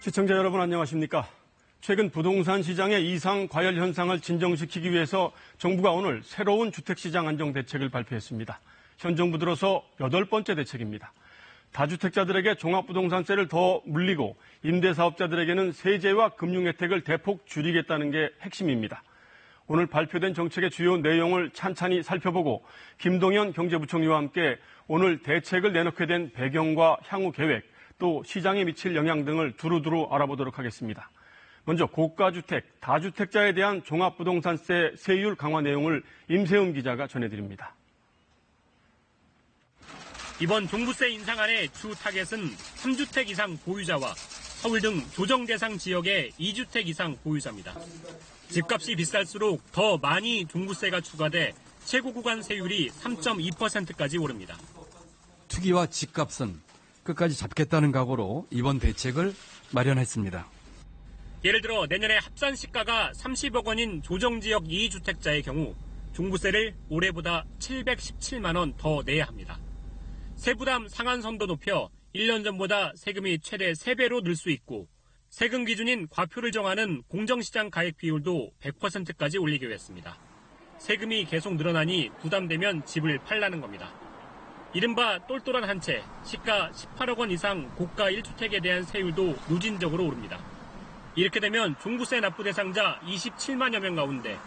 시청자 여러분 안녕하십니까? 최근 부동산 시장의 이상 과열 현상을 진정시키기 위해서 정부가 오늘 새로운 주택시장 안정 대책을 발표했습니다. 현 정부 들어서 여덟 번째 대책입니다. 다주택자들에게 종합부동산세를 더 물리고 임대사업자들에게는 세제와 금융 혜택을 대폭 줄이겠다는 게 핵심입니다. 오늘 발표된 정책의 주요 내용을 찬찬히 살펴보고 김동연 경제부총리와 함께 오늘 대책을 내놓게 된 배경과 향후 계획, 또 시장에 미칠 영향 등을 두루두루 알아보도록 하겠습니다. 먼저 고가주택, 다주택자에 대한 종합부동산세 세율 강화 내용을 임세훈 기자가 전해드립니다. 이번 종부세 인상안의 주 타겟은 3주택 이상 보유자와 서울 등 조정 대상 지역의 2주택 이상 보유자입니다. 집값이 비쌀수록 더 많이 종부세가 추가돼 최고 구간 세율이 3.2%까지 오릅니다. 투기와 집값은 끝까지 잡겠다는 각오로 이번 대책을 마련했습니다. 예를 들어 내년에 합산 시가가 30억 원인 조정 지역 2주택자의 경우 종부세를 올해보다 717만 원 더 내야 합니다. 세부담 상한선도 높여 1년 전보다 세금이 최대 3배로 늘 수 있고 세금 기준인 과표를 정하는 공정시장 가액 비율도 100%까지 올리기로 했습니다. 세금이 계속 늘어나니 부담되면 집을 팔라는 겁니다. 이른바 똘똘한 한 채, 시가 18억 원 이상 고가 1주택에 대한 세율도 누진적으로 오릅니다. 이렇게 되면 종부세 납부 대상자 27만여 명 가운데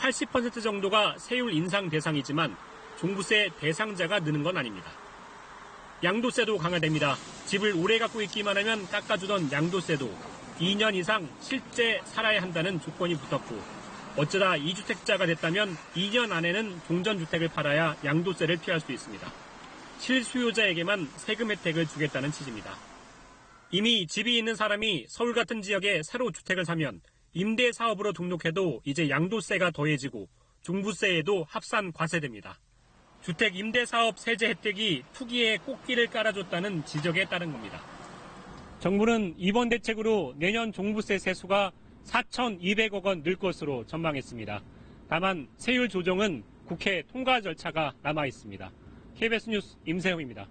80% 정도가 세율 인상 대상이지만 종부세 대상자가 느는 건 아닙니다. 양도세도 강화됩니다. 집을 오래 갖고 있기만 하면 깎아주던 양도세도 2년 이상 실제 살아야 한다는 조건이 붙었고 어쩌다 2주택자가 됐다면 2년 안에는 종전주택을 팔아야 양도세를 피할 수 있습니다. 실수요자에게만 세금 혜택을 주겠다는 취지입니다. 이미 집이 있는 사람이 서울 같은 지역에 새로 주택을 사면 임대 사업으로 등록해도 이제 양도세가 더해지고 종부세에도 합산 과세됩니다. 주택 임대 사업 세제 혜택이 투기에 꽃길을 깔아줬다는 지적에 따른 겁니다. 정부는 이번 대책으로 내년 종부세 세수가 4,200억 원 늘 것으로 전망했습니다. 다만 세율 조정은 국회 통과 절차가 남아 있습니다. KBS 뉴스 임세영입니다.